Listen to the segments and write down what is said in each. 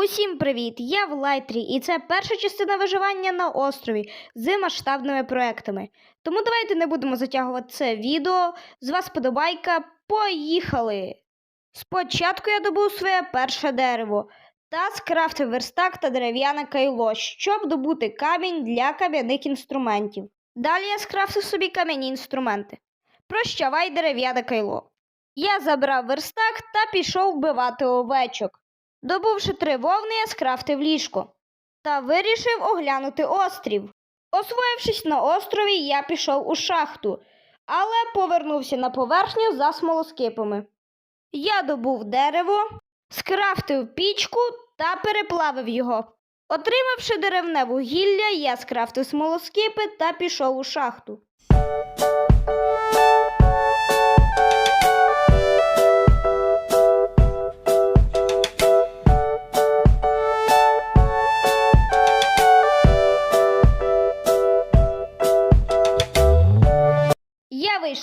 Усім привіт! Я в Лайтрі, і це перша частина виживання на острові з масштабними проектами. Тому давайте не будемо затягувати це відео. З вас подобайка. Поїхали! Спочатку я добув своє перше дерево та скрафтив верстак та дерев'яне кайло, щоб добути камінь для кам'яних інструментів. Далі я скрафтив собі кам'яні інструменти. Прощавай дерев'яне кайло. Я забрав верстак та пішов вбивати овечок. Добувши три вовни, я скрафтив ліжко та вирішив оглянути острів. Освоївшись на острові, я пішов у шахту, але повернувся на поверхню за смолоскипами. Я добув дерево, скрафтив пічку та переплавив його. Отримавши деревне вугілля, я скрафтив смолоскипи та пішов у шахту.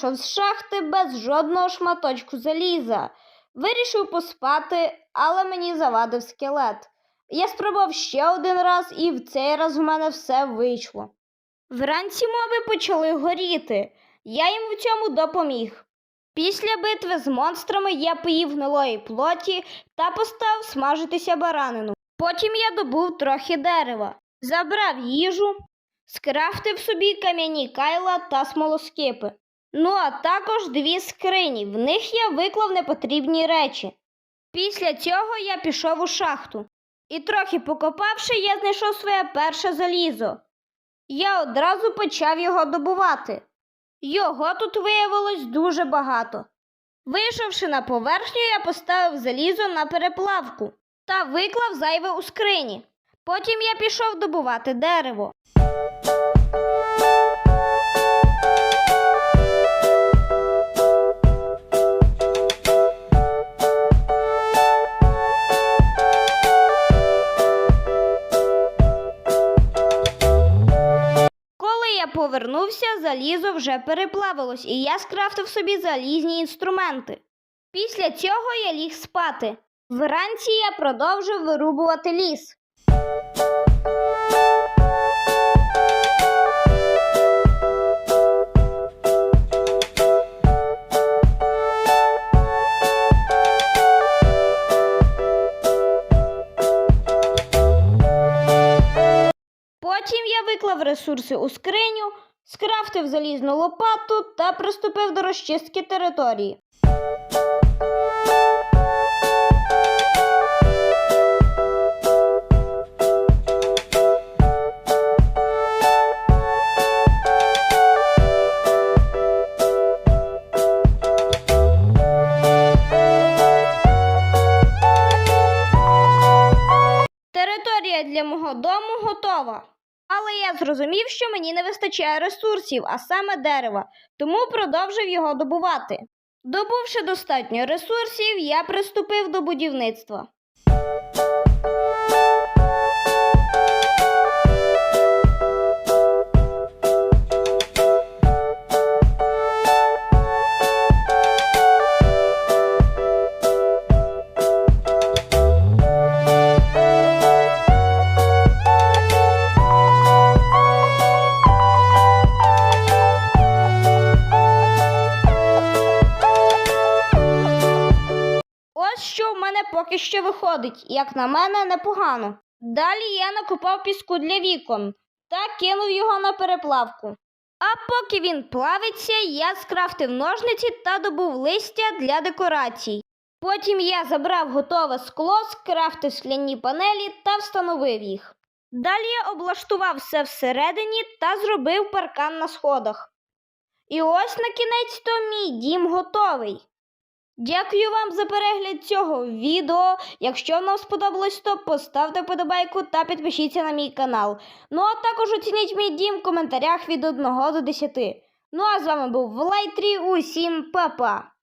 Вийшов з шахти без жодного шматочку заліза. Вирішив поспати, але мені завадив скелет. Я спробував ще один раз, і в цей раз в мене все вийшло. Вранці моби почали горіти. Я їм в цьому допоміг. Після битви з монстрами я поїв гнилої плоті та постав смажитися баранину. Потім я добув трохи дерева, забрав їжу, скрафтив собі кам'яні кайла та смолоскипи. Ну, а також дві скрині. В них я виклав непотрібні речі. Після цього я пішов у шахту. І трохи покопавши, я знайшов своє перше залізо. Я одразу почав його добувати. Його тут виявилось дуже багато. Вийшовши на поверхню, я поставив залізо на переплавку та виклав зайве у скрині. Потім я пішов добувати дерево. Повернувся, залізо вже переплавилось, і я скрафтив собі залізні інструменти. Після цього я ліг спати. Вранці я продовжив вирубувати ліс. Виклав ресурси у скриню, скрафтив залізну лопату та приступив до розчистки території. Територія для мого дому готова. Але я зрозумів, що мені не вистачає ресурсів, а саме дерева, тому продовжив його добувати. Добувши достатньо ресурсів, я приступив до будівництва. Ось що в мене поки що виходить, як на мене, непогано. Далі я накопав піску для вікон та кинув його на переплавку. А поки він плавиться, я скрафтив ножниці та добув листя для декорацій. Потім я забрав готове скло, скрафтив скляні панелі та встановив їх. Далі я облаштував все всередині та зробив паркан на сходах. І ось на кінець то мій дім готовий. Дякую вам за перегляд цього відео. Якщо вам сподобалось, то поставте подобайку та підпишіться на мій канал. Ну а також оцініть мій дім в коментарях від 1 до 10. Ну а з вами був Влайтрі. Усім па-па!